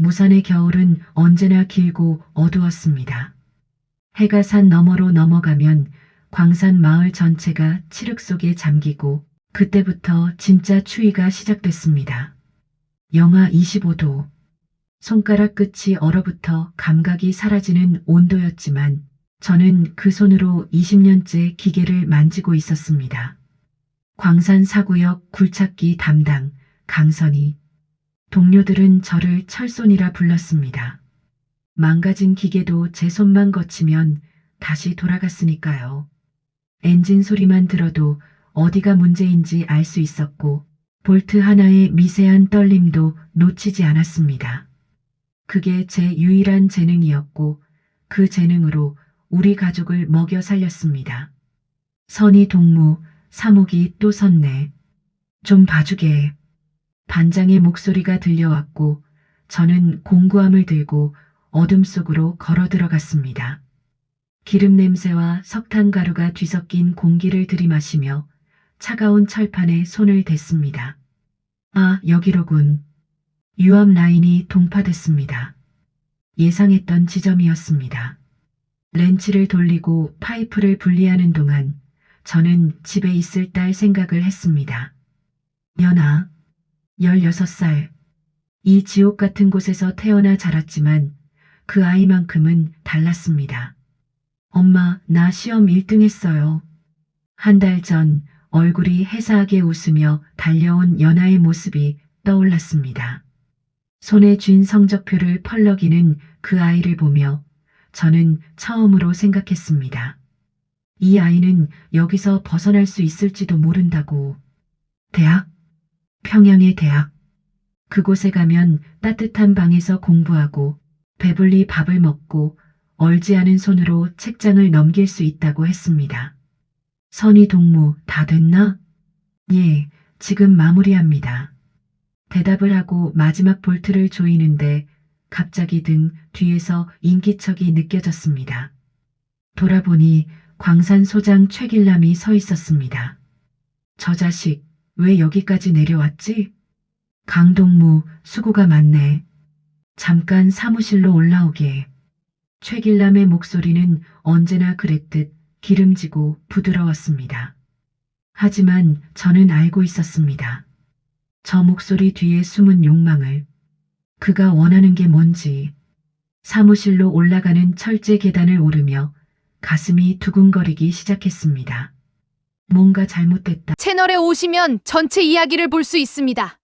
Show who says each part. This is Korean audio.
Speaker 1: 무산의 겨울은 언제나 길고 어두웠습니다. 해가 산 너머로 넘어가면 광산 마을 전체가 칠흑 속에 잠기고 그때부터 진짜 추위가 시작됐습니다. 영하 25도. 손가락 끝이 얼어붙어 감각이 사라지는 온도였지만 저는 그 손으로 20년째 기계를 만지고 있었습니다. 광산 사구역 굴착기 담당 강선이 동료들은 저를 철손이라 불렀습니다. 망가진 기계도 제 손만 거치면 다시 돌아갔으니까요. 엔진 소리만 들어도 어디가 문제인지 알 수 있었고 볼트 하나의 미세한 떨림도 놓치지 않았습니다. 그게 제 유일한 재능이었고 그 재능으로 우리 가족을 먹여 살렸습니다. 선이 동무, 사목이 또 섰네. 좀 봐주게. 반장의 목소리가 들려왔고 저는 공구함을 들고 어둠 속으로 걸어 들어갔습니다. 기름 냄새와 석탄 가루가 뒤섞인 공기를 들이마시며 차가운 철판에 손을 댔습니다. 아, 여기로군. 유압 라인이 동파됐습니다. 예상했던 지점이었습니다. 렌치를 돌리고 파이프를 분리하는 동안 저는 집에 있을 딸 생각을 했습니다. 연아, 16살. 이 지옥 같은 곳에서 태어나 자랐지만 그 아이만큼은 달랐습니다. 엄마, 나 시험 1등 했어요. 한 달 전 얼굴이 해사하게 웃으며 달려온 연아의 모습이 떠올랐습니다. 손에 쥔 성적표를 펄럭이는 그 아이를 보며 저는 처음으로 생각했습니다. 이 아이는 여기서 벗어날 수 있을지도 모른다고. 대학? 평양의 대학. 그곳에 가면 따뜻한 방에서 공부하고 배불리 밥을 먹고 얼지 않은 손으로 책장을 넘길 수 있다고 했습니다. 선희 동무 다 됐나? 예, 지금 마무리합니다. 대답을 하고 마지막 볼트를 조이는데 갑자기 등 뒤에서 인기척이 느껴졌습니다. 돌아보니 광산 소장 최길남이 서 있었습니다. 저 자식 왜 여기까지 내려왔지? 강동무 수고가 많네. 잠깐 사무실로 올라오게. 최길남의 목소리는 언제나 그랬듯 기름지고 부드러웠습니다. 하지만 저는 알고 있었습니다. 저 목소리 뒤에 숨은 욕망을, 그가 원하는 게 뭔지, 사무실로 올라가는 철제 계단을 오르며 가슴이 두근거리기 시작했습니다. 뭔가 잘못됐다.
Speaker 2: 채널에 오시면 전체 이야기를 볼 수 있습니다.